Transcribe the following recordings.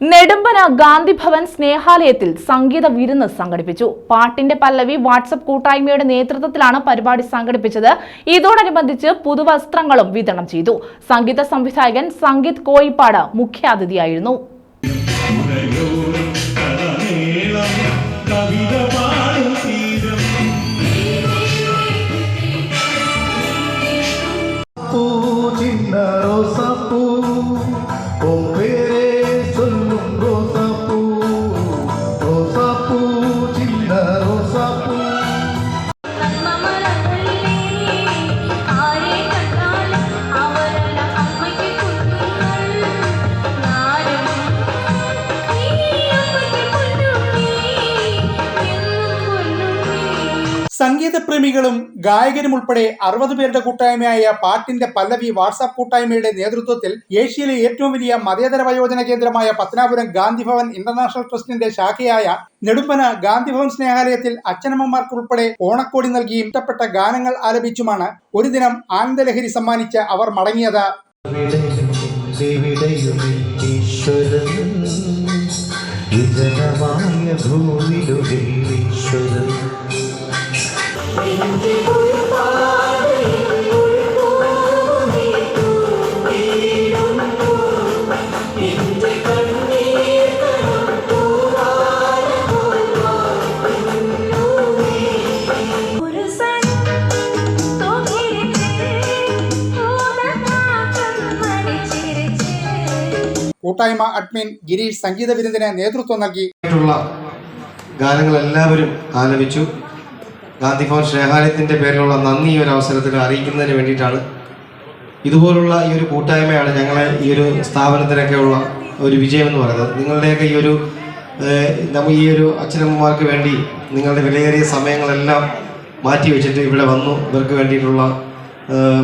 നെടുമ്പന ഗാന്ധിഭവൻ സ്നേഹാലയത്തിൽ സംഗീത വിരുന്ന് സംഘടിപ്പിച്ചു. പാട്ടിന്റെ പല്ലവി വാട്സപ്പ് കൂട്ടായ്മയുടെ നേതൃത്വത്തിലാണ് പരിപാടി സംഘടിപ്പിച്ചത്. ഇതോടനുബന്ധിച്ച് പുതുവസ്ത്രങ്ങളും വിതരണം ചെയ്തു. സംഗീത സംവിധായകൻ സംഗീത് കോയിപ്പാട് മുഖ്യാതിഥിയായിരുന്നു. സംഗീതപ്രേമികളും ഗായകരും ഉൾപ്പെടെ അറുപത് പേരുടെ കൂട്ടായ്മയായ പാട്ടിന്റെ പല്ലവി വാട്സാപ്പ് കൂട്ടായ്മയുടെ നേതൃത്വത്തിൽ ഏഷ്യയിലെ ഏറ്റവും വലിയ മതേതര വയോജന കേന്ദ്രമായ പത്തനാപുരം ഗാന്ധിഭവൻ ഇന്റർനാഷണൽ ട്രസ്റ്റിന്റെ ശാഖയായ നെടുമ്പന ഗാന്ധിഭവൻ സ്നേഹാലയത്തിൽ അച്ഛനമ്മമാർക്ക് ഉൾപ്പെടെ ഓണക്കോടി നൽകി ഇഷ്ടപ്പെട്ട ഗാനങ്ങൾ ആലപിച്ചുമാണ് ഒരു ദിനം ആനന്ദലഹരി സമ്മാനിച്ച് അവർ മടങ്ങിയത്. ഈശ്വരൻ. കൂട്ടായ്മ അഡ്മിൻ ഗിരീഷ് സംഗീത വിരുന്നിന് നേതൃത്വം നൽകി. ഗാനങ്ങൾ എല്ലാവരും ആലപിച്ചു. ഗാന്ധി ഭവൻ സ്നേഹാലയത്തിന്റെ പേരിലുള്ള നന്ദി ഈ ഒരു അവസരത്തിൽ അറിയിക്കുന്നതിന് വേണ്ടിയിട്ടാണ്. ഇതുപോലുള്ള ഈ ഒരു കൂട്ടായ്മയാണ് ഞങ്ങളെ ഈ ഒരു സ്ഥാപനത്തിനൊക്കെയുള്ള ഒരു വിജയം എന്ന് പറയുന്നത്. നിങ്ങളുടെയൊക്കെ ഈ ഒരു നമ്മ ഈ ഒരു അച്ഛനമ്മമാർക്ക് വേണ്ടി നിങ്ങളുടെ വിലയേറിയ സമയങ്ങളെല്ലാം മാറ്റി വെച്ചിട്ട് ഇവിടെ വന്നു. ഇവർക്ക് വേണ്ടിയിട്ടുള്ള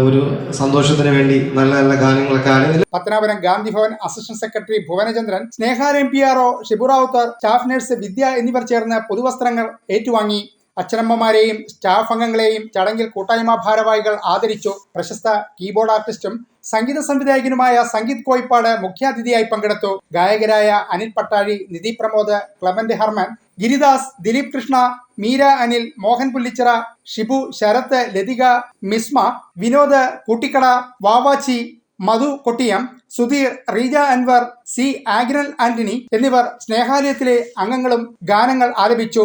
ഒരു സന്തോഷത്തിന് വേണ്ടി നല്ല നല്ല ഗാനങ്ങളൊക്കെ Pathanapuram Gandhi Bhavan assistant secretary Bhuvanachandran Snehalayam P R O Shiburavuthar staff nurse Vidya എന്നിവർ ചേർന്ന് പുതുവസ്ത്രങ്ങൾ ഏറ്റുവാങ്ങി. അച്ഛനമ്മമാരെയും സ്റ്റാഫ് അംഗങ്ങളെയും ചടങ്ങിൽ കൂട്ടായ്മ ഭാരവാഹികൾ ആദരിച്ചു. പ്രശസ്ത കീബോർഡ് ആർട്ടിസ്റ്റും സംഗീത സംവിധായകനുമായ സംഗീത് കോയിപ്പാട് മുഖ്യാതിഥിയായി പങ്കെടുത്തു. ഗായകരായ Anil Pattazhi Nidhi Pramod Clement Herman Giridas Dileep Krishna Meera Anil Mohan Pullichira Shibu Sharath Lathika Misma Vinod Koottikada Vavachi Madhu Kottiyam Sudheer Reeja Anwar C ആഗ്രൽ Antony എന്നിവർ സ്നേഹാലയത്തിലെ അംഗങ്ങളും ഗാനങ്ങൾ ആലപിച്ചു.